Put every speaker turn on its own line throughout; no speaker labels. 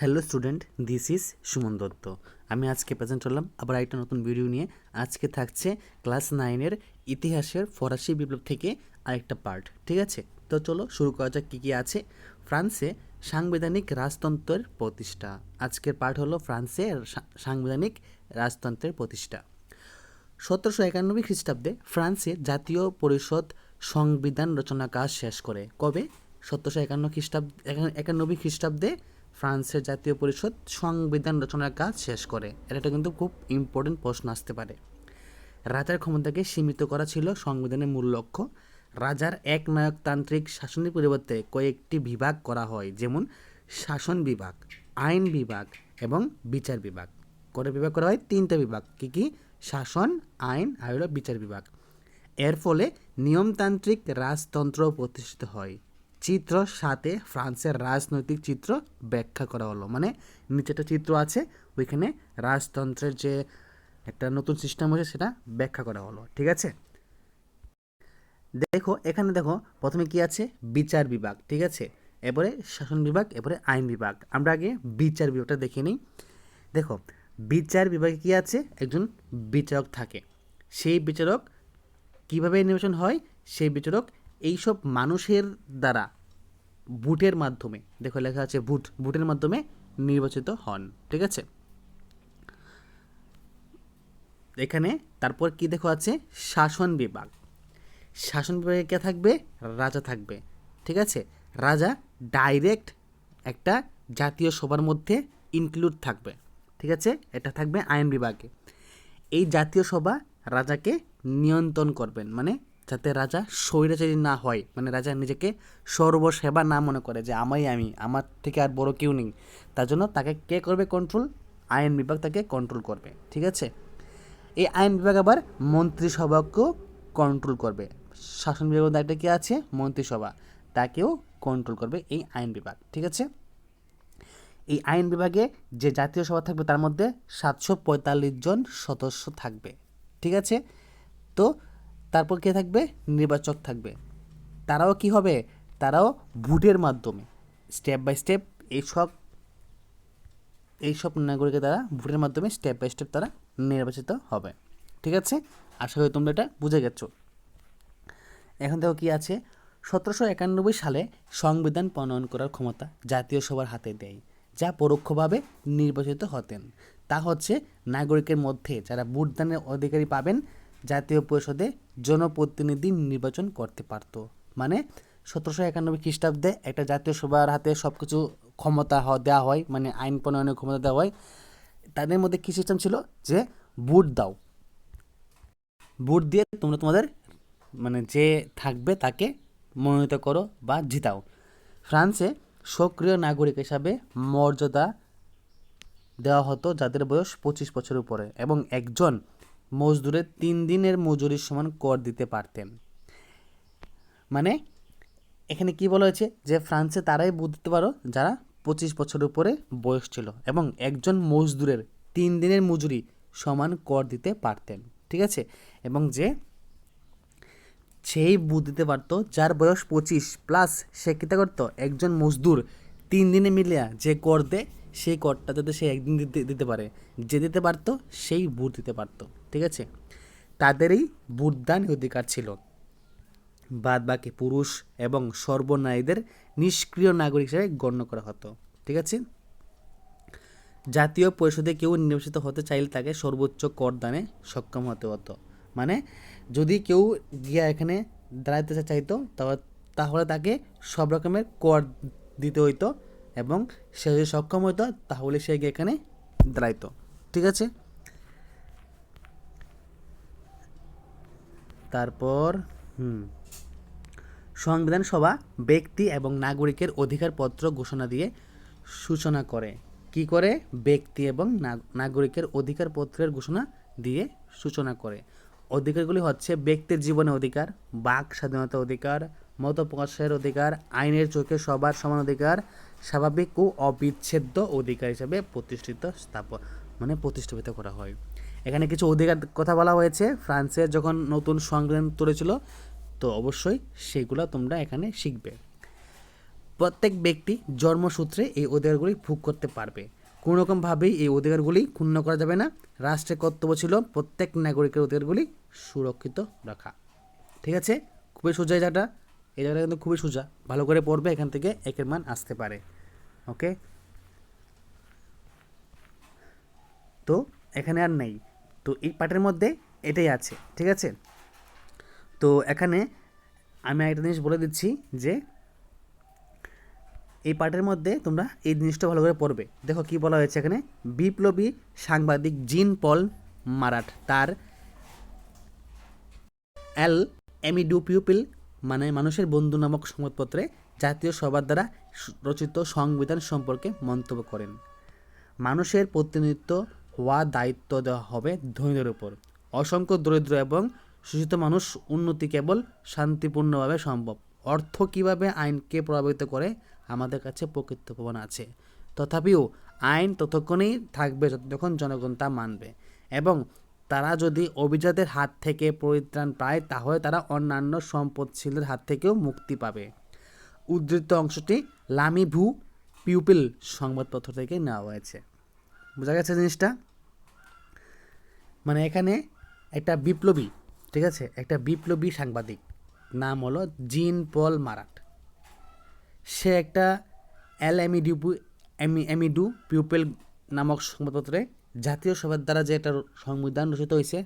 Hello student this is Suman Dutta আমি আজকে present করলাম আবার একটা নতুন ভিডিও নিয়ে। আজকে থাকছে ক্লাস নাইনের ইতিহাসের ফরাসি বিপ্লব থেকে আরেকটা পার্ট ঠিক আছে? তো চলো শুরু করা যাক কী কী আছে। ফ্রান্সে সাংবিধানিক রাজতন্ত্রের প্রতিষ্ঠা। আজকের পার্ট হলো ফ্রান্সে সাংবিধানিক রাজতন্ত্রের প্রতিষ্ঠা। সতেরোশো একানব্বই খ্রিস্টাব্দে ফ্রান্সে জাতীয় পরিষদ সংবিধান রচনা কাজ শেষ করে। কবে? সতেরোশো একান্ন খ্রিস্টাব্দ একা- একানব্বই খ্রিস্টাব্দে ফ্রান্সের জাতীয় পরিষদ সংবিধান রচনার কাজ শেষ করে। এটা কিন্তু খুব ইম্পর্টেন্ট প্রশ্ন আসতে পারে। রাজার ক্ষমতাকে সীমিত করা ছিল সংবিধানের মূল লক্ষ্য। রাজার একনায়কতান্ত্রিক শাসনের পরিবর্তে কয়েকটি বিভাগ করা হয়, যেমন শাসন বিভাগ, আইন বিভাগ এবং বিচার বিভাগ। কটা বিভাগ করা হয় তিনটা বিভাগ, কি কি? শাসন, আইন আর বিচার বিভাগ। এর ফলে নিয়মতান্ত্রিক রাজতন্ত্র প্রতিষ্ঠিত হয়। চিত্র সাথে ফ্রান্সের রাজনৈতিক চিত্র ব্যাখ্যা করা হলো। মানে নিচে একটা চিত্র আছে, ওইখানে রাজতন্ত্রের যে একটা নতুন সিস্টেম হয়েছে সেটা ব্যাখ্যা করা হলো। ঠিক আছে? দেখো, এখানে দেখো, প্রথমে কি আছে? বিচার বিভাগ। ঠিক আছে? এরপরে শাসন বিভাগ, এরপরে আইন বিভাগ। আমরা আগে বিচার বিভাগটা দেখে নিই। দেখো, বিচার বিভাগে কি আছে? একজন বিচারক থাকে। সেই বিচারক কীভাবে নির্বাচন হয়? সেই বিচারক এইসব মানুষের দ্বারা ভোটের মাধ্যমে, দেখো লেখা আছে ভোট, ভোটের মাধ্যমে নির্বাচিত হন, ঠিক আছে? এখানে তারপর কি দেখো আছে? শাসন বিভাগ। শাসন বিভাগে কে থাকবে? রাজা থাকবে, ঠিক আছে? রাজা ডাইরেক্ট একটা জাতীয় সভার মধ্যে ইনক্লুড থাকবে, ঠিক আছে? এটা থাকবে আইন বিভাগে। এই জাতীয় সভা রাজাকে নিয়ন্ত্রণ করবেন মানে যাতে রাজা স্বৈরাচারী না হয় মানে রাজা নিজেকে সর্বসেবা না মনে করে যে আমাই আমি, আমার থেকে আর বড় কেউ নেই। তার জন্য তাকে কে করবে কন্ট্রোল আইন বিভাগ তাকে কন্ট্রোল করবে, ঠিক আছে? এই আইন বিভাগ আবার মন্ত্রিসভাকেও কন্ট্রোল করবে। শাসন বিভাগের দায়িত্বে কী আছে? মন্ত্রিসভা। তাকেও কন্ট্রোল করবে এই আইন বিভাগ, ঠিক আছে? এই আইন বিভাগে যে জাতীয় সভা থাকবে তার মধ্যে সাতশো পঁয়তাল্লিশ জন সদস্য থাকবে, ঠিক আছে? তো তারপর কে থাকবে? নির্বাচক থাকবে। তারাও কি হবে? তারাও ভোটের মাধ্যমে। স্টেপ বাই স্টেপ এইসব এইসব নাগরিকের দ্বারা ভোটের মাধ্যমে স্টেপ বাই স্টেপ তারা নির্বাচিত হবে। ঠিক আছে? আশা করি তোমরা এটা বুঝে গেছো। এখন দেখো কি আছে। সতেরোশো একানব্বই সালে সংবিধান প্রণয়ন করার ক্ষমতা জাতীয় সভার হাতে দেয়, যা পরোক্ষভাবে নির্বাচিত হতেন। তা হচ্ছে নাগরিকের মধ্যে যারা ভোটদানের অধিকারী পাবেন জাতীয় পরিষদে জনপ্রতিনিধি নির্বাচন করতে পারত। মানে সতেরোশো একানব্বই খ্রিস্টাব্দে একটা জাতীয় সভার হাতে সব কিছু ক্ষমতা দেওয়া হয় মানে আইন প্রণয়নের ক্ষমতা দেওয়া হয়। তাদের মধ্যে কী সিস্টেম ছিল? যে ভোট দাও। ভোট দিয়ে তোমরা তোমাদের মানে যে থাকবে তাকে মনোনীত করো বা জিতাও। ফ্রান্সে সক্রিয় নাগরিক হিসাবে মর্যাদা দেওয়া হতো যাদের বয়স পঁচিশ বছরের উপরে এবং একজন মজদুরের তিন দিনের মজুরির সমান কর দিতে পারতেন। মানে এখানে কি বলা হয়েছে? যে ফ্রান্সে তারাই ভোট দিতে পারো, যারা পঁচিশ বছরের উপরে বয়স ছিল এবং একজন মজদুরের তিন দিনের মজুরি সমান কর দিতে পারতেন, ঠিক আছে? এবং যে সেই বুথ দিতে পারতো, যার বয়স পঁচিশ, প্লাস সে কীটা করতো? একজন মজদুর তিন দিনে মিলিয়া যে কর দেয় সেই করটা যাতে সে একদিন দিতে পারে। যে দিতে পারতো, সেই বুট দিতে পারতো, ঠিক আছে? তাদেরই বুটদান অধিকার ছিল। বাদ বাকি পুরুষ এবং সর্বনারীদের নিষ্ক্রিয় নাগরিক হিসেবে গণ্য করা হতো, ঠিক আছে? জাতীয় পরিষদে কেউ নির্বাচিত হতে চাইলে তাকে সর্বোচ্চ কর দানে সক্ষম হতে হতো। মানে যদি কেউ গিয়া এখানে দাঁড়াতে চাইতো তাহলে তাকে সব রকমের কর দিতে হইতো। এবং সে যদি সক্ষম হতো তাহলে সে গিয়ে এখানে দাঁড়াইতো। ঠিক আছে? তারপর, হুম, সংবিধান সভা ব্যক্তি এবং নাগরিকের অধিকারপত্র ঘোষণা দিয়ে সূচনা করে। কি করে? ব্যক্তি এবং নাগরিকের অধিকারপত্রের ঘোষণা দিয়ে সূচনা করে। অধিকারগুলি হচ্ছে ব্যক্তির জীবনে অধিকার, বাক স্বাধীনতা অধিকার মত প্রকাশের অধিকার, আইনের চোখে সবার সমান অধিকার, স্বাভাবিক ও অবিচ্ছেদ্য অধিকার হিসাবে প্রতিষ্ঠিত স্থাপন মানে প্রতিষ্ঠিত করা হয়। এখানে কিছু অধিকার কথা বলা হয়েছে। ফ্রান্সের যখন নতুন সংগ্রাম তুলেছিল, তো অবশ্যই সেগুলো তোমরা এখানে শিখবে। প্রত্যেক ব্যক্তি জন্মসূত্রে এই অধিকারগুলি ভোগ করতে পারবে। কোনো রকমভাবেই এই অধিকারগুলি ক্ষুণ্ণ করা যাবে না। রাষ্ট্রের কর্তব্য ছিল প্রত্যেক নাগরিকের অধিকারগুলি সুরক্ষিত রাখা। ঠিক আছে? খুবই সোজা জায়গাটা। এই জায়গাটা কিন্তু খুবই সোজা। ভালো করে পড়বে, এখান থেকে একের মান আসতে পারে। ওকে? তো এখানে আর নেই। তো এই পার্টের মধ্যে এটাই আছে, ঠিক আছে? তো এখানে আমি একটা জিনিস বলে দিচ্ছি যে, এই পার্টের মধ্যে তোমরা এই জিনিসটা ভালো করে পড়বে। দেখো কি বলা হয়েছে এখানে? বিপ্লবী সাংবাদিক জিন পল মারাট, তার এল এমিডু পিউপিল মানে মানুষের বন্ধু নামক সংবাদপত্রে জাতীয় সভার দ্বারা রচিত সংবিধান সম্পর্কে মন্তব্য করেন। মানুষের প্রতিনিধিত্ব হওয়া দায়িত্ব দেওয়া হবে ধনীদের উপর। অসংখ্য দরিদ্র এবং শোষিত মানুষ উন্নতি কেবল শান্তিপূর্ণভাবে সম্ভব। অর্থ কীভাবে আইনকে প্রভাবিত করে? আমাদের কাছে প্রকৃত প্রমাণ আছে। তথাপিও আইন ততক্ষণেই থাকবে যতক্ষণ জনগণ তা মানবে। এবং তারা যদি অভিজাতের হাত থেকে পরিত্রাণ পায় তাহলে তারা অন্যান্য সম্পদশীলের হাত থেকেও মুক্তি পাবে উদ্ধৃত অংশটি লামি ভু পিউপিল সংবাদপত্র থেকে নেওয়া হয়েছে বোঝা গেছে জিনিসটা মানে এখানে একটা বিপ্লবী ঠিক আছে একটা বিপ্লবী সাংবাদিক নাম হলো জিন পল মারাট সে একটা এল এমিডু এমিডু পিউপেল নামক সংবাদপত্রে জাতীয় সভার দ্বারা যে একটা সংবিধান রচিত হয়েছে,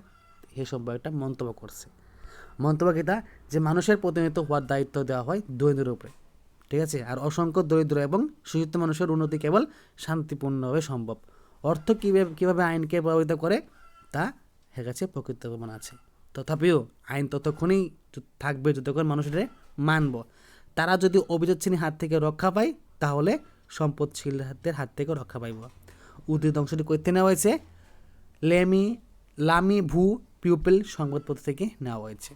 সে সম্পর্কে একটা মন্তব্য করছে। মন্তব্য কিতা যে মানুষের প্রতিনিধিত্ব হওয়ার দায়িত্ব দেওয়া হয় দরিদ্রের উপরে। ঠিক আছে? আর অসংখ্য দরিদ্র এবং সুযুক্ত মানুষের উন্নতি কেবল শান্তিপূর্ণভাবে সম্ভব। অর্থ কীভাবে কীভাবে আইনকে প্রভাবিত করে? তা হে কাছে প্রকৃত প্রমাণ আছে। তথাপিও আইন ততক্ষণই থাকবে যতক্ষণ মানুষের মানব। তারা যদি অভিযোগ হাত থেকে রক্ষা পায়, তাহলে সম্পদশীল হাতের হাত থেকে রক্ষা পাইব। উদ্ধৃত অংশটি করতে নেওয়া হয়েছে? লেমি, লামি, ভু, পিউপেল সংবাদপত্র থেকে নেওয়া হয়েছে।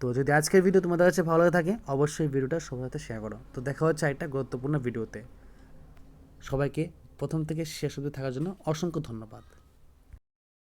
তো যদি আজকের ভিডিও তোমাদের কাছে ভালো লাগে থাকে, অবশ্যই ভিডিওটা সবার সাথে শেয়ার করো। তো দেখা হচ্ছে একটা গুরুত্বপূর্ণ ভিডিওতে। সবাইকে প্রথম থেকে শেষ অবধি থাকার জন্য অসংখ্য ধন্যবাদ।